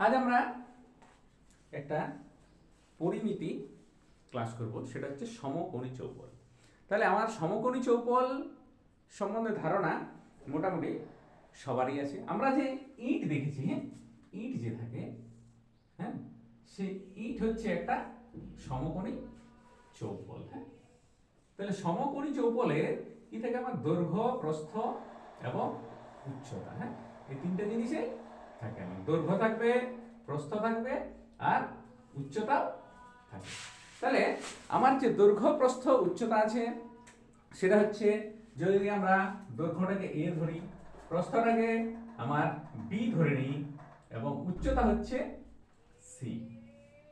আজ আমরা একটা পরিমিতি ক্লাস করব, সেটা হচ্ছে সমকোণী চৌপল তাহলে আমার সমকোণী চৌপল সম্বন্ধে ধারণা মোটামুটি সবারই আছে। আমরা যে ইট দেখেছি হ্যাঁ? ইট যে থাকে হ্যাঁ? সে ইট হচ্ছে একটা সমকোণী চৌপল হ্যাঁ? তাহলে সমকোণী চৌপলের কি থাকে আমার দৈর্ঘ্য, প্রস্থ এবং উচ্চতা হ্যাঁ? এই তিনটে জিনিসে থাকে আমার দৈর্ঘ্য থাকবে, প্রস্থ থাকবে আর উচ্চতাও থাকবে। তাহলে আমার যে দৈর্ঘ্য, প্রস্থ, উচ্চতা আছে, সেটা হচ্ছে যদি আমরা দৈর্ঘ্যটাকে এ ধরি, প্রস্থটাকে আমার বি ধরে নিই এবং উচ্চতা হচ্ছে সি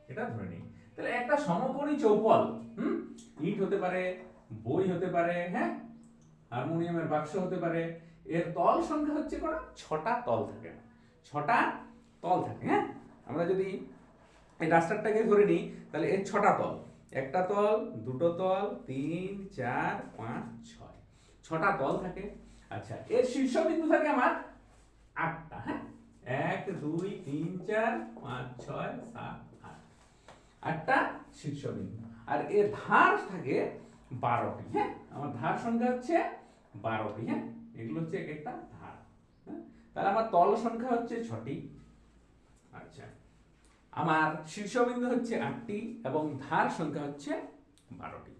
এটা ধরে নিই। তাহলে একটা সমকোণী চৌপল হুম? ইট হতে পারে, বই হতে পারে হ্যাঁ? হারমোনিয়ামের বাক্স হতে পারে। এর তল সংখ্যা হচ্ছে কটা? ছটা তল থাকে। ছটা তল থাকে হ্যাঁ? আমরা যদি এই ডাস্টারটাকে ধরে নিই, তাহলে এর ছটা তল। একটা তল, দুটো তল, তিন, চার, পাঁচ, ছয়। ছটা তল থাকে। আচ্ছা এর শীর্ষবিন্দু থাকে আমার আটটা হ্যাঁ? এক, দুই, তিন, চার, পাঁচ, ছয়, সাত, আট। আটটা শীর্ষবিন্দু। আর এর ধার থাকে বারোটি হ্যাঁ? আমার ধার সংখ্যা হচ্ছে বারোটি হ্যাঁ? এগুলো হচ্ছে এক একটা ধার হ্যাঁ? তাহলে আমার তল সংখ্যা হচ্ছে ছটি। আচ্ছা। আমার শীর্ষবিন্দু হচ্ছে আটটি এবং ধার সংখ্যা হচ্ছে বারোটি।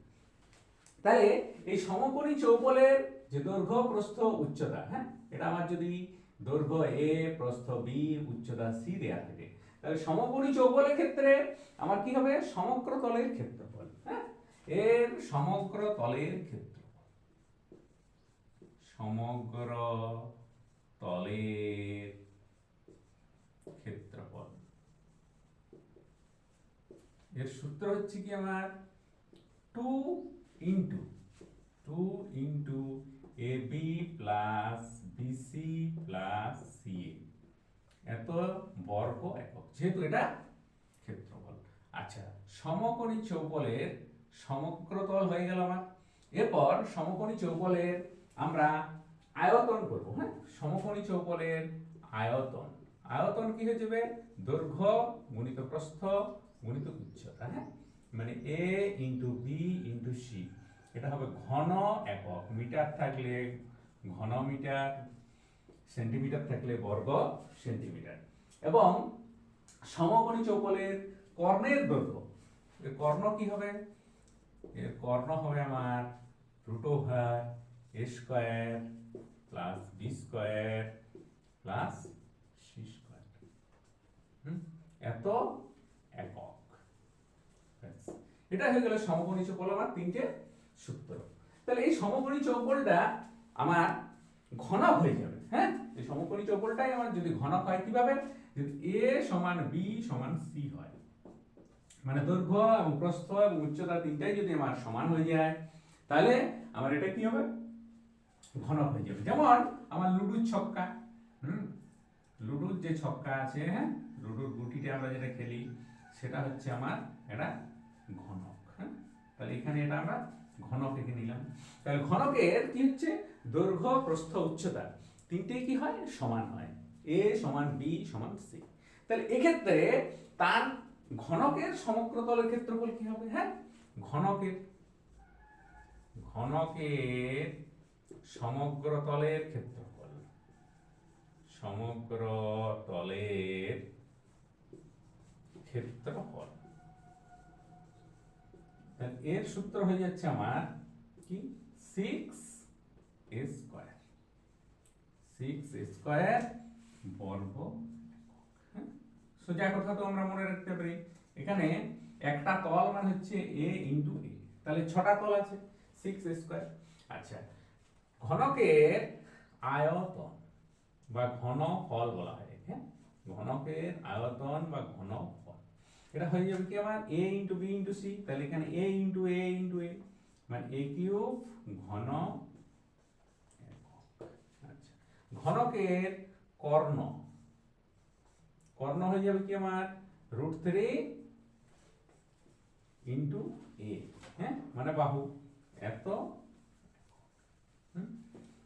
তাহলে এই সমকোণী চৌপলের যে দৈর্ঘ্য, প্রস্থ, উচ্চতা হ্যাঁ এটা আমার যদি দৈর্ঘ্য এ, প্রস্থ বি, উচ্চতা সি দেয়া থাকে, তাহলে সমকোণী চৌপলের ক্ষেত্রে আমার কি হবে? সমগ্র তলের ক্ষেত্রফল হ্যাঁ? এর সমগ্র তলের ক্ষেত্রফল। সমগ্র তলের ক্ষেত্রফল। এর সূত্র হচ্ছে কি আমার? Two into two into A B plus BC plus C এত বর্গ একক, যেহেতু এটা ক্ষেত্রফল। আচ্ছা সমকোণী চৌপলের সমগ্রতল হয়ে গেল আমার। এরপর সমকোণী চৌপলের আমরা আয়তন করব হ্যাঁ? সমকোণী চৌপলের আয়তন। আয়তন কি হয়ে যাবে? দৈর্ঘ্য গুণিত প্রস্থ গুণিত উচ্চতা হ্যাঁ? মানে A into B into C এটা হবে ঘন একক। মিটার থাকলে ঘন মিটার, সেন্টিমিটার থাকলে বর্গ সেন্টিমিটার। এবং সমকোণী চৌপলের কর্ণের দৈর্ঘ্য। কর্ণ কি হবে? কর্ণ হবে আমার root A square plus B square plus C square এত একক। এটা হয়ে গেল সমকোণী চৌপল আমার তিনটে সূত্র। তাহলে এই সমকোণী চৌপলটা আমার ঘনক হয়ে যাবে হ্যাঁ? এই সমকোণী চৌপলটাই আমার যদি ঘনক হয় কীভাবে যদি এ সমান বি সমান সি হয়। মানে দৈর্ঘ্য এবং প্রস্থ এবং উচ্চতা তিনটাই যদি আমার সমান হয়ে যায়, তাহলে আমার এটা কি হবে? ঘনক হয়ে যাবে। যেমন আমার লুডুর ছক্কা, হুম? লুডুর যে ছক্কা আছে হ্যাঁ? লুডুর গুটিটা আমরা যেটা খেলি, সেটা হচ্ছে আমার এটা ঘনক হ্যাঁ? তাহলে এখানে এটা আমরা ঘনক এঁকে নিলাম। তাহলে ঘনকের কি হচ্ছে? দৈর্ঘ্য, প্রস্থ, উচ্চতা তিনটেই কি হয়? সমান হয়। এ সমান বি সমান সি। তাহলে এক্ষেত্রে তার ঘনকের সমগ্র তলের ক্ষেত্রফল কি হবে হ্যাঁ? ঘনকের ঘনকের সমগ্র তলের ক্ষেত্রফল। সমগ্র তলের ক্ষেত্রফল এর সূত্র হয়ে যাচ্ছে আমার কি? সিক্স স্কোয়ার সিক্স স্কোয়ার বর্গ হ্যাঁ? সোজা কথা তো আমরা মনে রাখতে পারি। এখানে একটা তল মানে হচ্ছে এ ইন্টু এ তাহলে ছটা তল আছে সিক্স স্কোয়ার আচ্ছা ঘনকের আয়তন বা ঘনফল বলা হয় হ্যাঁ ঘনকের আয়তন বা ঘনফল এটা হয়ে যাবে কি আমার A into B into C তাহলে এখানে এ ইন্টু এ ইন্টু এ মানে এ কিউব ঘন আচ্ছা ঘনকের কর্ণ। কর্ণ হয়ে যাবে কি আমার রুট থ্রি ইন্টু এ হ্যাঁ? মানে বাহু। এত?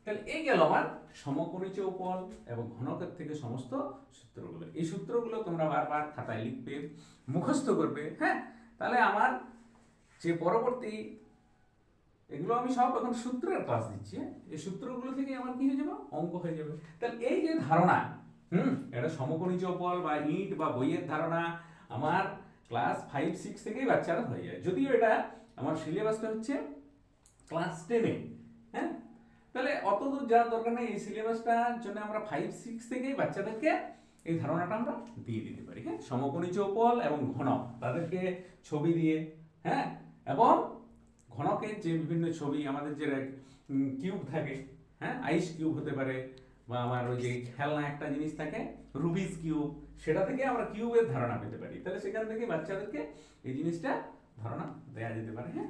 তাহলে এই গেল আমার সমকোণী চৌপল এবং ঘনকের থেকে সমস্ত সূত্রগুলো। এই সূত্রগুলো তোমরা বারবার খাতায় লিখবে, মুখস্থ করবে হ্যাঁ? তাহলে আমার যে পরবর্তী, এগুলো আমি সব এখন সূত্রের ক্লাস দিচ্ছি হ্যাঁ? এই সূত্রগুলো থেকে আমার কি হয়ে যাবে? অঙ্ক হয়ে যাবে। তাহলে এই যে ধারণা, হুম? এটা সমকোণী চৌপল বা ইট বা বইয়ের ধারণা আমার ক্লাস ফাইভ সিক্স থেকেই বাচ্চারা হয়ে যায়। যদিও এটা আমার সিলেবাসটা হচ্ছে ক্লাস টেনে হ্যাঁ? তাহলে অত দূর যাওয়ার দরকার নেই, এই সিলেবাসটার জন্য আমরা ফাইভ সিক্স থেকেই বাচ্চাদেরকে এই ধারণাটা আমরা দিয়ে দিতে পারি হ্যাঁ? সমকোণী চৌপল এবং ঘনক, তাদেরকে ছবি দিয়ে হ্যাঁ? এবং ঘনকের যে বিভিন্ন ছবি, আমাদের যে কিউব থাকে হ্যাঁ? আইস কিউব হতে পারে বা আমার ওই যে খেলনা একটা জিনিস থাকে রুবিস কিউব সেটা থেকে আমরা কিউবের ধারণা পেতে পারি। তাহলে সেখান থেকে বাচ্চাদেরকে এই জিনিসটা ধারণা দেওয়া যেতে পারে হ্যাঁ?